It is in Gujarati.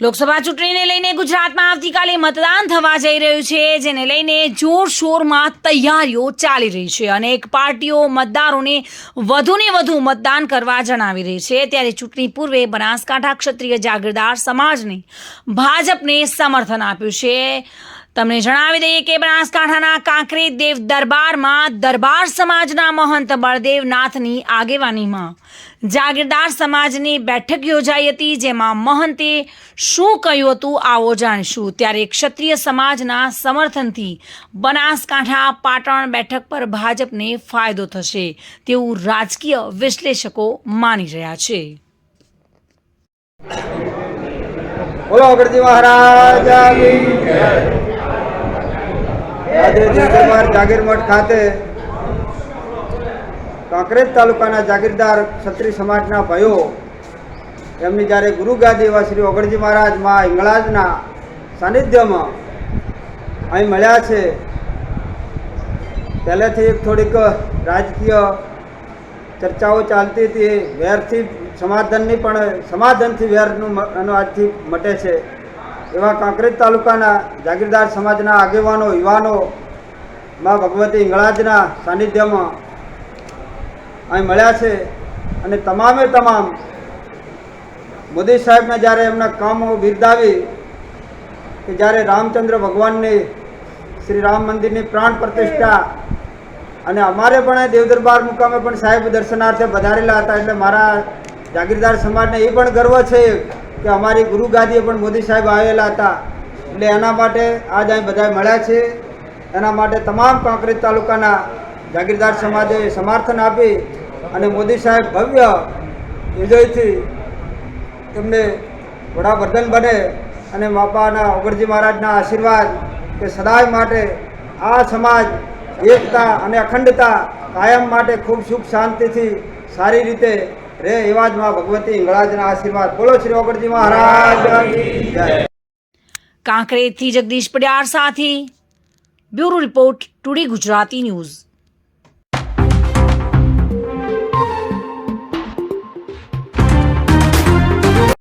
લોકસભા ચૂંટણીને લઈને ગુજરાતમાં આવતીકાલે મતદાન થવા જઈ રહ્યું છે, જેને લઈને જોરશોરમાં તૈયારીઓ ચાલી રહી છે. અનેક પાર્ટીઓ મતદારોને વધુને વધુ મતદાન કરવા જણાવી રહી છે. ત્યારે ચૂંટણી પૂર્વે બનાસકાંઠા ક્ષત્રિય જાગીરદાર સમાજને ભાજપને સમર્થન આપ્યું છે. તમને જણાવી દઈએ કે બનાસકાંઠાના કાંકરી દેવ દરબારમાં દરબાર સમાજના મહંત બળદેવ નાથની આગેવાનીમાં જાગીરદાર સમાજની બેઠક યોજાઈ હતી, જેમાં મહંતે શું કહ્યું હતું આવો જાણીશું. ત્યારે ક્ષત્રિય સમાજના સમર્થનથી બનાસકાંઠા પાટણ બેઠક પર ભાજપને ફાયદો થશે તેવું રાજકીય વિશ્લેષકો માની રહ્યા છે. બોલો અગરજી મહારાજ આજે દેવદરબાર જાગીર ખાતે કાંકરેજ તાલુકાના જાગીરદાર ક્ષત્રિય સમાજના ભાઈઓ, એમની જ્યારે ગુરુગાદી એવા શ્રી ઓગણજી મહારાજ મા ઇંગળાજના સાનિધ્યમાં અહીં મળ્યા છે, પહેલેથી થોડીક રાજકીય ચર્ચાઓ ચાલતી હતી, વેરથી સમાધાનની પણ સમાધાનથી વેરનું આજથી મટે છે. એવા કાંકરેજ તાલુકાના જાગીરદાર સમાજના આગેવાનો, યુવાનો, માં ભગવતી ઇંગળાજના સાનિધ્યમાં અહીં મળ્યા છે અને તમામે તમામ મોદી સાહેબને જ્યારે એમના કામો બિરદાવી કે જ્યારે રામચંદ્ર ભગવાનની શ્રી રામ મંદિરની પ્રાણ પ્રતિષ્ઠા અને અમારે પણ દેવદરબાર મુકામે પણ સાહેબ દર્શનાર્થે વધારેલા હતા એટલે મારા જાગીરદાર સમાજને એ પણ ગર્વ છે કે અમારી ગુરુ ગાદીએ પણ મોદી સાહેબ આવેલા હતા. એટલે એના માટે આજ અહીં બધા મળ્યા છે. એના માટે તમામ કાંકરેજ તાલુકાના જાગીરદાર સમાજે સમર્થન આપી અને મોદી સાહેબ ભવ્ય વિજયથી તેમને વડાપ્રધાન બને અને બાપાના ઓગરજી મહારાજના આશીર્વાદ કે સદાય માટે આ સમાજ એકતા અને અખંડતા કાયમ માટે ખૂબ સુખ શાંતિથી સારી રીતે રહે એવા જ માં ભગવતી ઇંગળાજના આશીર્વાદ. બોલો શ્રી ઓગળજી મહારાજ. કાંકરેજથી જગદીશ પડિયાર સાથે bureau report today Gujarati news.